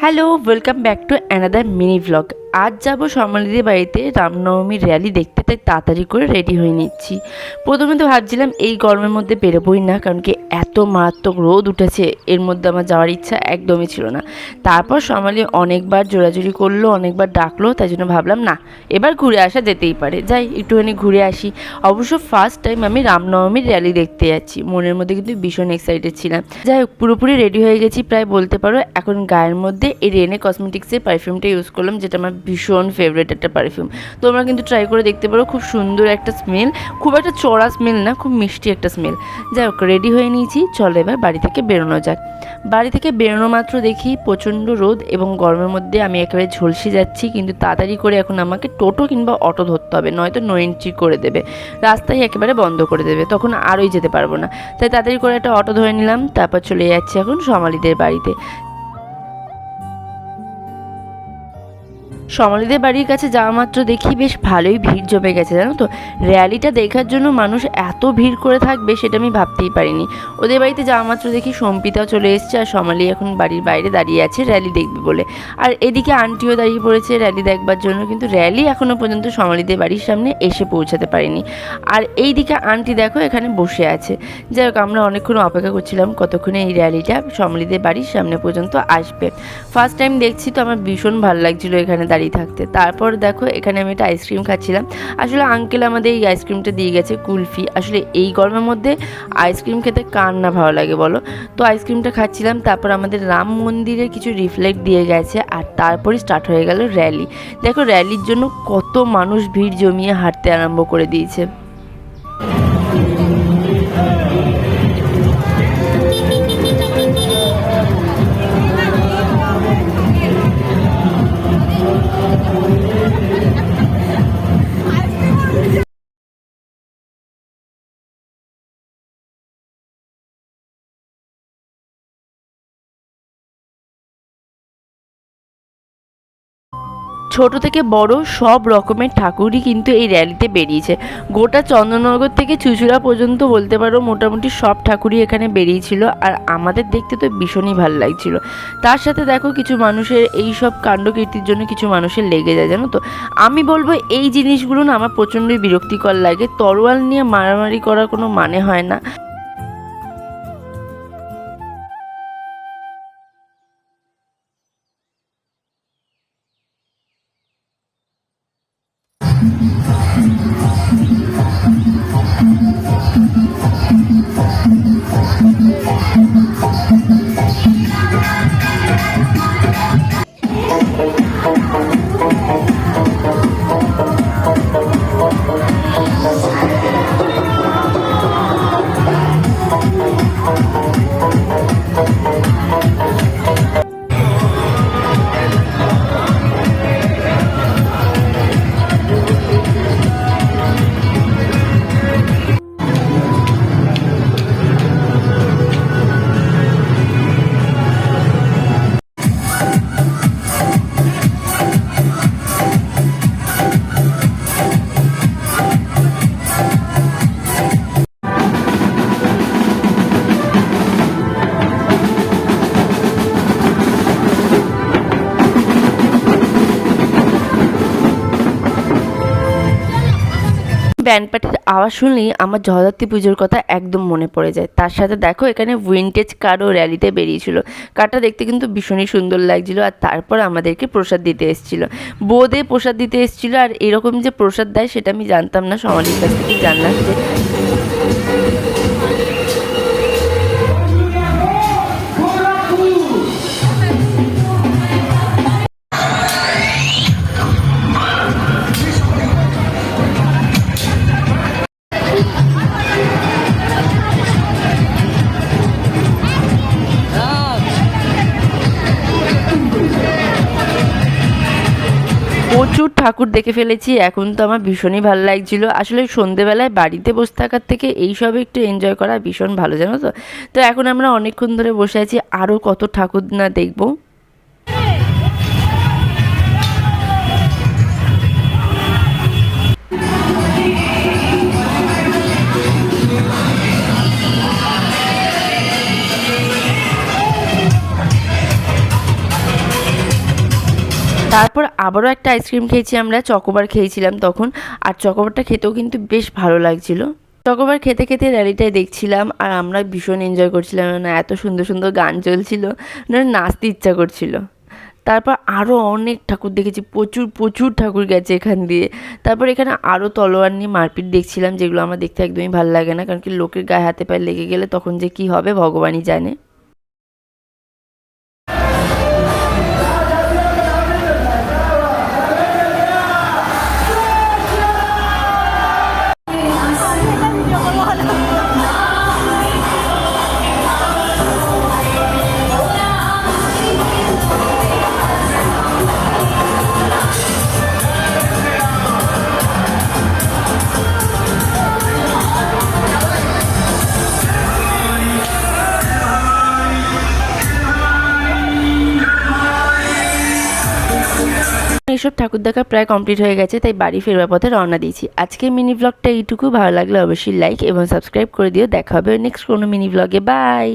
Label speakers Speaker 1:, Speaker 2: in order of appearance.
Speaker 1: hello welcome back to another mini vlog আজ যাব সমলিদির বাড়িতে। রামনবমীর র্যালি দেখতে, তাই তাড়াতাড়ি করে রেডি হয়ে নিচ্ছি। প্রথমে তো ভাবছিলাম এই গরমের মধ্যে বেরোবই না, কারণ কি এত মারাত্মক রোদ উঠেছে, এর মধ্যে আমার যাওয়ার ইচ্ছা একদমই ছিল না। তারপর সমালি অনেকবার জোরাজুরি করল, অনেকবার ডাকলো, তাই জন্য ভাবলাম, না, এবার ঘুরে আসা যেতেই পারে। যাই, একটুখানি ঘুরে আসি। অবশ্য ফার্স্ট টাইম আমি রামনবমীর র্যালি দেখতে যাচ্ছি। মনের মধ্যে কিন্তু ভীষণ এক্সাইটেড ছিলাম। যাই হোক, পুরোপুরি রেডি হয়ে গেছি, প্রায় বলতে পারো, এখন গায়ের মধ্যে এই রেনে কসমেটিক্সের পারফিউমটা ইউজ করলাম, যেটা আমার ভীষণ ফেভারিট একটা পারফিউম তোমরা কিন্তু ট্রাই করে দেখতে পারো, খুব সুন্দর একটা স্মেল খুব একটা চড়া স্মেল না, খুব মিষ্টি একটা স্মেল যাই হোক রেডি হয়ে নিয়েছি, চলো এবার বাড়ি থেকে বেরোনো যাক। বাড়ি থেকে বেরোনো মাত্র দেখি প্রচণ্ড রোদ এবং গরমের মধ্যে আমি একেবারে ঝলসে যাচ্ছি, কিন্তু তাড়াতাড়ি করে এখন আমাকে টোটো কিংবা অটো ধরতে হবে, নয়তো নো এন্ট্রি করে দেবে। রাস্তায় একেবারে বন্ধ করে দেবে, তখন আরই যেতে পারব না। তাই তাড়াতাড়ি করে একটা অটো ধরে নিলাম, তারপর চলে যাচ্ছি এখন সমালিদের বাড়িতে। সমালিদের বাড়ির কাছে যাওয়া মাত্র দেখি বেশ ভালোই ভিড় জমে গেছে, জানো তো? র্যালিটা দেখার জন্য মানুষ এত ভিড় করে থাকবে সেটা আমি ভাবতেই পারিনি। ওদের বাড়িতে যাওয়া মাত্র দেখি সম্পিতাও চলে এসছে আর সমালি এখন বাড়ির বাইরে দাঁড়িয়ে আছে র্যালি দেখবে বলে। আর এদিকে আন্টিও দাঁড়িয়ে পড়েছে র্যালি দেখবার জন্য, কিন্তু র্যালি এখনও পর্যন্ত সমালিদের বাড়ির সামনে এসে পৌঁছাতে পারেনি। আর এই দিকে আন্টি দেখো এখানে বসে আছে। যাই হোক, আমরা অনেকক্ষণ অপেক্ষা করছিলাম কতক্ষণে এই র্যালিটা সমালিদের বাড়ির সামনে পর্যন্ত আসবে। ফার্স্ট টাইম দেখছি তো আমার ভীষণ ভালো লাগছিল এখানে দাঁড়িয়ে। থাকতে। তারপর দেখো, এখানে আমি একটা আইসক্রিম খাচ্ছিলাম। আসলে আঙ্কেল আমাদের এই আইসক্রিমটা দিয়ে গেছে, কুলফি। আসলে এই গরমের মধ্যে আইসক্রিম খেতে কার না ভালো লাগে বলো? তো আইসক্রিমটা খাচ্ছিলাম, তারপর আমাদের রাম মন্দিরের কিছু রিফ্লেক্ট দিয়ে গেছে, আর তারপরে স্টার্ট হয়ে গেল র্যালি দেখো র্যালির জন্য কত মানুষ ভিড় জমিয়ে হাঁটতে আরম্ভ করে দিয়েছে। ছোট থেকে বড় সব রকমের ঠাকুরই কিন্তু এই র্যালিতে বেরিয়েছে। গোটা চন্দননগর থেকে চুচুড়া পর্যন্ত বলতে পারো মোটামুটি সব ঠাকুরই এখানে বেরিয়েছিল আর আমাদের দেখতে তো ভীষণই ভালো লাগছিল। তার সাথে দেখো কিছু মানুষের এই সব কাণ্ডকীর্তির জন্য কিছু মানুষের লেগে যায়, জানো তো? আমি বলব এই জিনিসগুলো না আমার প্রচণ্ডই বিরক্তিকর লাগে। তরোয়াল নিয়ে মারামারি করার কোনো মানে হয় না। Gracias. ব্যান্ড পার্টির আওয়াজ শুনলেই আমার জগদ্ধাত্রী পুজোর কথা একদম মনে পড়ে যায়। তার সাথে দেখো এখানে উইন্টেজ কারও র্যালিতে বেরিয়েছিল। কারটা দেখতে কিন্তু ভীষণই সুন্দর লাগছিল আর তারপর আমাদেরকে প্রসাদ দিতে এসেছিল। বোদে প্রসাদ দিতে এসেছিল আর এরকম যে প্রসাদ দেয় সেটা আমি জানতাম না। সমাজের কাছ থেকে জানলাম যে প্রচুর ঠাকুর দেখে ফেলেছি, এখন তো আমার ভীষণই ভালো লাগছিল। আসলে সন্ধেবেলায় বাড়িতে বসে থাকার থেকে এইসব একটু এনজয় করা ভীষণ ভালো, জানো তো? তো এখন আমরা অনেকক্ষণ ধরে বসে আছি আরও কত ঠাকুর না দেখব। তারপর আবারও একটা আইসক্রিম খেয়েছি আমরা চকোবার খেয়েছিলাম তখন। আর চকোবারটা খেতেও কিন্তু বেশ ভালো লাগছিল। চকোবার খেতে খেতে র্যালিটাই দেখছিলাম, আর আমরা ভীষণ এনজয় করছিলাম। না, এত সুন্দর সুন্দর গান চলছিল, না, নাচতে ইচ্ছা করছিল। তারপর আরও অনেক ঠাকুর দেখেছি, প্রচুর প্রচুর ঠাকুর গেছে এখান দিয়ে। তারপর এখানে আরও তলোয়ার নিয়ে মারপিট দেখছিলাম, যেগুলো আমার দেখতে একদমই ভালো লাগে না, কারণ কি লোকের গায়ে হাতে পায়ে লেগে গেলে তখন যে কি হবে ভগবানই জানে। এইসব ঠাকুর দেখা প্রায় কমপ্লিট হয়ে গেছে, তাই বাড়ি ফেরবার পথে রওনা দিয়েছি। আজকে মিনি ব্লগটা এইটুকু, ভালো লাগলে অবশ্যই লাইক এবং সাবস্ক্রাইব করে দিও। দেখা হবে নেক্সট কোনো মিনি ব্লগে বাই